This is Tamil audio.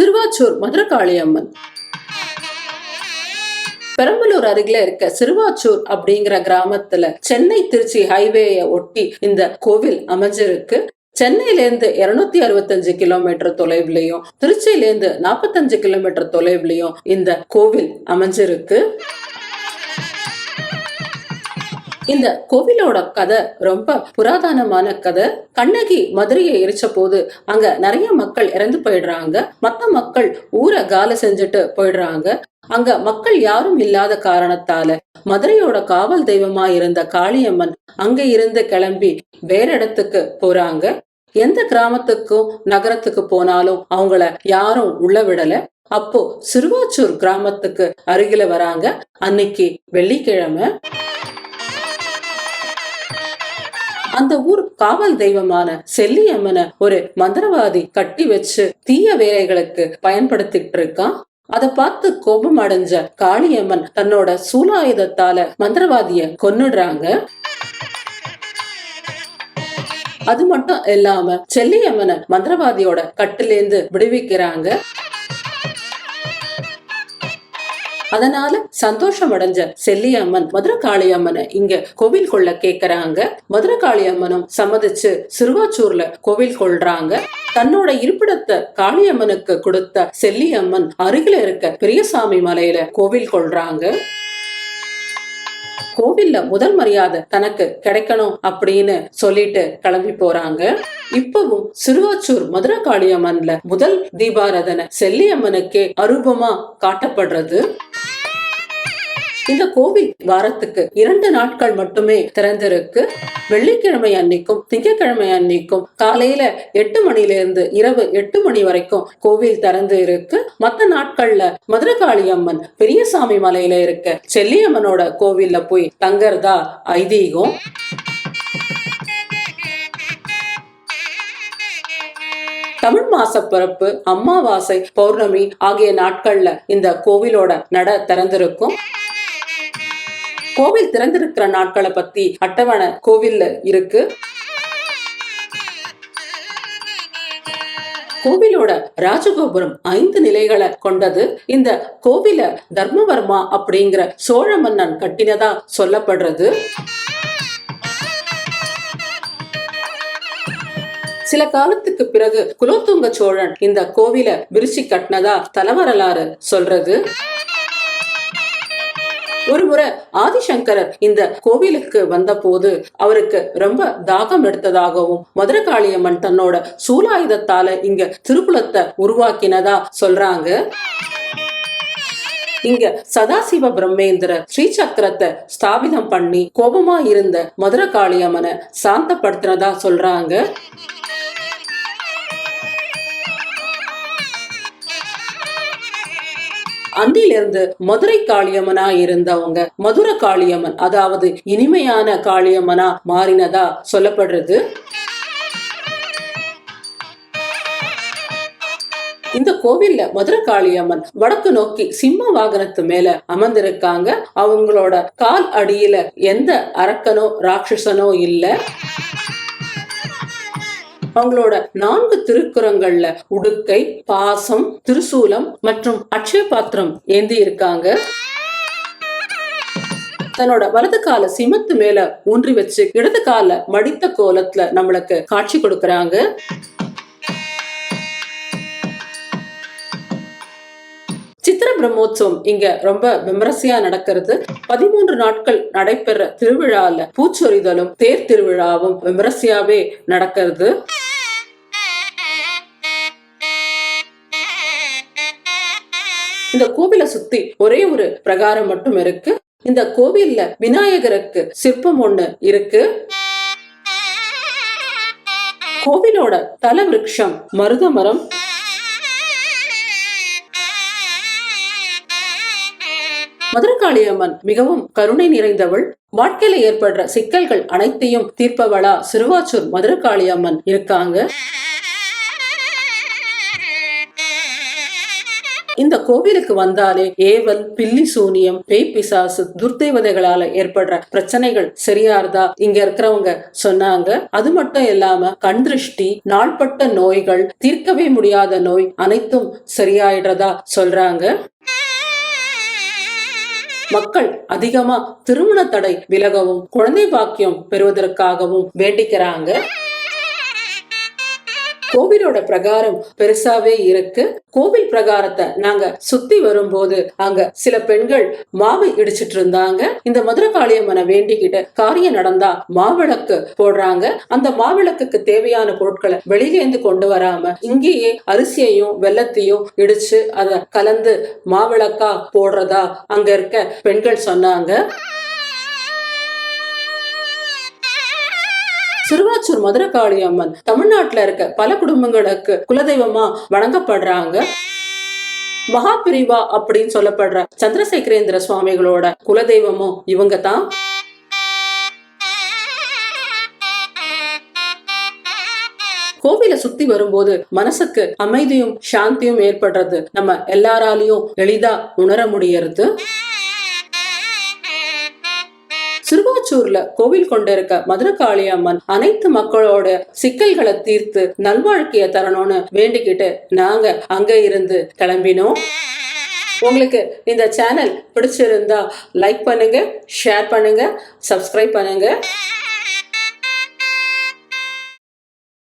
சிறுவாச்சூர் மதுரகாளி அம்மன் பெரம்பலூர் அருகில இருக்க சிறுவாச்சூர் அப்படிங்கிற கிராமத்துல சென்னை திருச்சி ஹைவேய ஒட்டி இந்த கோவில் அமைஞ்சிருக்கு. சென்னையில இருந்து இருநூத்தி அறுபத்தஞ்சு கிலோமீட்டர் தொலைவுலயும் திருச்சியில இருந்து நாற்பத்தஞ்சு கிலோமீட்டர் தொலைவுலயும் இந்த கோவில் அமைஞ்சிருக்கு. இந்த கோவிலோட கதை ரொம்ப புராதனமான கதை. கண்ணகி மதுரையை எரிச்ச போது அங்க நிறைய மக்கள் இறந்து போயிடுறாங்க. மத்த மக்கள் ஊரை கால செஞ்சுட்டு போயிடுறாங்க. அங்க மக்கள் யாரும் இல்லாத காரணத்தால மதுரையோட காவல் தெய்வமா இருந்த காளியம்மன் அங்க இருந்து கிளம்பி வேற இடத்துக்கு போறாங்க. எந்த கிராமத்துக்கும் நகரத்துக்கு போனாலும் அவங்கள யாரும் உள்ள விடல. அப்போ சிறுவாச்சூர் கிராமத்துக்கு அருகில வராங்க. அன்னைக்கு வெள்ளிக்கிழமை. அந்த ஊர் காவல் தெய்வமான செல்லியம்மனை ஒரு மந்திரவாதி கட்டி வச்சு தீய வேலைகளுக்கு பயன்படுத்திட்டு இருக்கான் அதை பார்த்து கோபம் அடைஞ்ச காளியம்மன் தன்னோட சூலாயுதத்தால மந்திரவாதிய கொன்னுடுறாங்க. அது மட்டும் இல்லாம செல்லியம்மனை மந்திரவாதியோட கட்டிலேந்து விடுவிக்கிறாங்க. அதனால சந்தோஷம் அடைஞ்ச செல்லியம்மன் மதுரகாளி அம்மனை இங்க கோவில் கொள்ள கேக்குறாங்க. மதுரகாளி அம்மனும் சம்மதிச்சு சிறுவாச்சூர்ல கோவில் கொள்றாங்க. தன்னோட இருப்பிடத்தை காளியம்மனுக்கு கொடுத்த செல்லியம்மன் அருகில இருக்க பெரியசாமி மலையில கோவில் கொள்றாங்க. கோவில்ல முதல் மரியாதை தனக்கு கிடைக்கணும் அப்படின்னு சொல்லிட்டு கிளம்பி போறாங்க. இப்பவும் சிறுவாச்சூர் மதுரை காளியம்மன்ல முதல் தீபாராதனை செல்லியம்மனுக்கே அரூபமா காட்டப்படுறது. இந்த கோவில் வாரத்துக்கு இரண்டு நாட்கள் மட்டுமே திறந்திருக்கு. வெள்ளிக்கிழமை அன்னைக்கும் திங்கக்கிழமை அன்னைக்கும் காலையில எட்டு மணில இருந்து இரவு எட்டு மணி வரைக்கும் கோவில் திறந்து இருக்கு. மத்த நாட்கள்ல மதுரகாளி அம்மன் பெரியசாமி மலையில இருக்க செல்லியம்மனோட கோவில்ல போய் தங்கறதா ஐதீகம். தமிழ் மாச பிறப்பு அம்மாவாசை பௌர்ணமி ஆகிய நாட்கள்ல இந்த கோவிலோட நட திறந்திருக்கும். கோவில் திறந்திருக்கிற நாட்களை பத்தி அட்டவணை கோவில்ல இருக்கு. கோவிலோட ராஜகோபுரம் ஐந்து நிலைகளை கொண்டது. இந்த கோவில தர்மவர்மா அப்படிங்கிற சோழ மன்னன் கட்டினதா சொல்லப்படுறது. சில காலத்துக்கு பிறகு குலோத்துங்க சோழன் இந்த கோவில விரிச்சி கட்டினதா தலவரலாறு சொல்றது. ஒரு முறை ஆதிசங்கரர் இந்த கோவிலுக்கு வந்த போது அவருக்கு ரொம்ப தாகம் எடுத்ததாகவும் மதுரகாளியம்மன் தன்னோட சூலாயுதத்தால இங்க திருக்குளத்தை உருவாக்கினதா சொல்றாங்க. இங்க சதாசிவ பிரம்மேந்திர ஸ்ரீ சக்கரத்தை ஸ்தாபிதம் பண்ணி கோபமா இருந்த மதுரகாளியம்மனை சாந்தப்படுத்தினதா சொல்றாங்க. அன்றிலிருந்து மதுரை காளியம்மனா இருந்தவங்க. மதுர காளியம்மன் அதாவது இனிமையான காளியம்மனா மாறினதா சொல்லப்படுறது. இந்த கோவில்ல மதுரை காளியம்மன் வடக்கு நோக்கி சிம்ம வாகனத்து மேல அமர்ந்திருக்காங்க. அவங்களோட கால் அடியில எந்த அரக்கனோ ராட்சசனோ இல்ல. அவங்களோட நான்கு திருக்குறங்கள்ல உடுக்கை பாசம் திருசூலம் மற்றும் அட்சய பாத்திரம் ஏந்தி இருக்காங்க. தன்னோட வலது கால சிமத்து மேல ஊன்றி வச்சு இடது கால மடித்த கோலத்துல நம்மளுக்கு காட்சி கொடுக்கறாங்க. சித்திர பிரம்மோத்சவம் இங்க ரொம்ப விமரிசையா நடக்கிறது. பதிமூன்று நாட்கள் நடைபெற திருவிழால பூச்சொரிதலும் தேர் திருவிழாவும் விமரிசையாவே நடக்கிறது. இந்த கோவிலை சுத்தி ஒரே ஒரு பிரகாரம் மட்டும் இருக்கு. இந்த கோவில்ல விநாயகருக்கு சிற்பம் ஒண்ணு இருக்கு. கோவிலோட தல விருட்சம் மருத மரம் மதுரகாளியம்மன் மிகவும் கருணை நிறைந்தவள். வாழ்க்கையில ஏற்படுற சிக்கல்கள் அனைத்தையும் தீர்ப்பவளா சிறுவாச்சூர் மதுரகாளியம்மன் இருக்காங்க. இந்த கோவிலுக்கு வந்தாலே ஏவல் பில்லி சூனியம் பேய் பிசாசு துர்தேவதைகளால ஏற்படுற பிரச்சனைகள் சரியாறதா இங்க இருக்கிறவங்க சொன்னாங்க. அது மட்டும் இல்லாம கண் திருஷ்டி நாள்பட்ட நோய்கள் தீர்க்கவே முடியாத நோய் அனைத்தும் சரியாயிடுறதா சொல்றாங்க. மக்கள் அதிகமா திருமண தடை விலகவும் குழந்தை பாக்கியம் பெறுவதற்காகவும் வேண்டிக்கிறாங்க. கோவிலோட பிரகாரம் பெருசாவே இருக்கு. கோவில் பிரகாரத்தை நாங்க சுத்தி வரும்போது அங்க சில பெண்கள் மாவு இடிச்சிட்டு இருந்தாங்க. இந்த மதுரை காளியம்மனை வேண்டிக்கிட்டு காரியம் நடந்தா மாவிளக்கு போடுறாங்க. அந்த மாவிளக்குக்கு தேவையான பொருட்களை வெளியேந்து கொண்டு வராம இங்கேயே அரிசியையும் வெள்ளத்தையும் இடிச்சு அத கலந்து மாவிளக்கா போடுறதா அங்க இருக்க பெண்கள் சொன்னாங்க. சிறுவாச்சூர் மதுரகாளி அம்மன் தமிழ்நாட்டுல இருக்க பல குடும்பங்களுக்கு குலதெய்வமா வணங்கப்படுறாங்க. மகாபிரிவா அப்படின்னு சொல்லப்படுற சந்திரசேகரேந்திர சுவாமிகளோட குலதெய்வமும் இவங்க தான் கோவிலை சுத்தி வரும்போது மனசுக்கு அமைதியும் சாந்தியும் ஏற்படுறது நம்ம எல்லாராலையும் எளிதா உணர முடியறது. திருவாச்சூர்ல கோவில் கொண்டிருக்க மதுரகாளி அம்மன் அனைத்து மக்களோட சிக்கல்களை தீர்த்து நல்வாழ்க்கைய தரணும்னு வேண்டிக்கிட்டு நாங்க அங்க இருந்து கிளம்பினோம். உங்களுக்கு இந்த சேனல் பிடிச்சிருந்தா லைக் பண்ணுங்க ஷேர் பண்ணுங்க சப்ஸ்கிரைப் பண்ணுங்க.